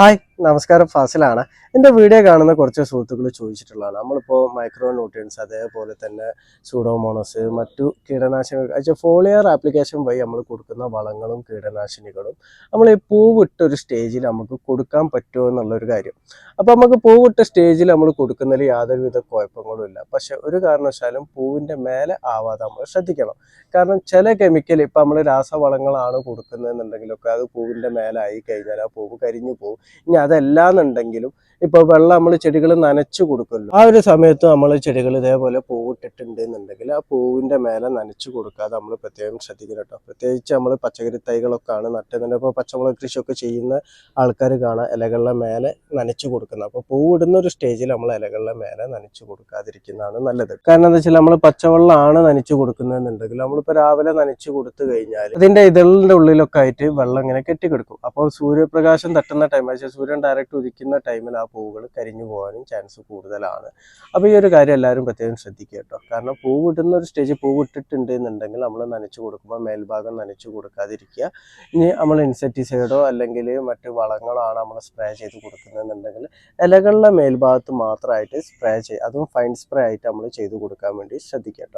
Hi. നമസ്കാരം ഫാസിലാണ്. എന്റെ video കാണുന്ന കുറച്ച് സുഹൃത്തുക്കൾ ചോദിച്ചിട്ടുള്ളതാണ്. നമ്മളിപ്പോൾ മൈക്രോ ന്യൂട്രിയൻസ് അതേപോലെ തന്നെ സൂഡോമോണസ് മറ്റു കീടനാശിനികൾ അയച്ച ഫോളിയർ ആപ്ലിക്കേഷൻ വഴി നമ്മൾ കൊടുക്കുന്ന വളങ്ങളും കീടനാശിനികളും നമ്മൾ ഈ പൂവിട്ട ഒരു സ്റ്റേജിൽ നമുക്ക് കൊടുക്കാൻ പറ്റുമോ എന്നുള്ളൊരു കാര്യം. അപ്പോൾ നമുക്ക് പൂവിട്ട സ്റ്റേജിൽ നമ്മൾ കൊടുക്കുന്നതിൽ യാതൊരുവിധ കുഴപ്പങ്ങളും ഇല്ല. പക്ഷെ ഒരു കാരണവശാലും പൂവിന്റെ മേലെ ആവാതെ നമ്മൾ ശ്രദ്ധിക്കണം. കാരണം ചില കെമിക്കൽ ഇപ്പം നമ്മൾ രാസവളങ്ങളാണ് കൊടുക്കുന്നതെന്നുണ്ടെങ്കിലൊക്കെ അത് പൂവിന്റെ മേലായി കഴിഞ്ഞാൽ ആ പൂവ് കരിഞ്ഞു പോകും ഇനി അതല്ലാന്നുണ്ടെങ്കിലും ഇപ്പോൾ വെള്ളം നമ്മൾ ചെടികൾ നനച്ചു കൊടുക്കുമല്ലോ. ആ ഒരു സമയത്ത് നമ്മൾ ചെടികൾ ഇതേപോലെ പൂവിട്ടിട്ടുണ്ട് എന്നുണ്ടെങ്കിൽ ആ പൂവിന്റെ മേലെ നനച്ചു കൊടുക്കാതെ നമ്മൾ പ്രത്യേകം ശ്രദ്ധിക്കണം കേട്ടോ. പ്രത്യേകിച്ച് നമ്മൾ പച്ചക്കറി തൈകളൊക്കെ ആണ് നട്ടുന്നുണ്ട് ഇപ്പോൾ പച്ചമുളക് കൃഷിയൊക്കെ ചെയ്യുന്ന ആൾക്കാർ കാണാം ഇലകളുടെ മേലെ നനച്ചു കൊടുക്കുന്നത്. അപ്പോൾ പൂവിടുന്ന ഒരു സ്റ്റേജിൽ നമ്മൾ ഇലകളുടെ മേലെ നനച്ചു കൊടുക്കാതിരിക്കുന്നതാണ് നല്ലത്. കാരണം എന്താ വെച്ചാൽ നമ്മൾ പച്ചവെള്ളമാണ് നനച്ചു കൊടുക്കുന്നതെന്നുണ്ടെങ്കിൽ നമ്മളിപ്പോൾ രാവിലെ നനച്ചു കൊടുത്തു കഴിഞ്ഞാൽ അതിന്റെ ഇതളിന്റെ ഉള്ളിലൊക്കെ ആയിട്ട് വെള്ളം ഇങ്ങനെ കെട്ടിക്കിടക്കും. അപ്പോൾ സൂര്യപ്രകാശം തട്ടുന്ന ടൈം സൂര്യൻ ഡയറക്റ്റ് ഉദിക്കുന്ന ടൈമിൽ ആ പൂവുകൾ കരിഞ്ഞു പോകാനും ചാൻസ് കൂടുതലാണ്. അപ്പോൾ ഈ ഒരു കാര്യം എല്ലാവരും പ്രത്യേകം ശ്രദ്ധിക്കുക കേട്ടോ. കാരണം പൂവിടുന്ന ഒരു സ്റ്റേജ് പൂവിട്ടിട്ടുണ്ട് എന്നുണ്ടെങ്കിൽ നമ്മൾ നനച്ചു കൊടുക്കുമ്പോൾ മേൽഭാഗം നനച്ചു കൊടുക്കാതിരിക്കുക. ഇനി നമ്മൾ ഇൻസെക്ടിസൈഡോ അല്ലെങ്കിൽ മറ്റു വളങ്ങളാണ് നമ്മൾ സ്പ്രേ ചെയ്ത് കൊടുക്കുന്നതെന്നുണ്ടെങ്കിൽ ഇലകളുടെ മേൽഭാഗത്ത് മാത്രമായിട്ട് സ്പ്രേ ചെയ്യുക അതും ഫൈൻ സ്പ്രേ ആയിട്ട് നമ്മൾ ചെയ്ത് കൊടുക്കാൻ വേണ്ടി ശ്രദ്ധിക്കുക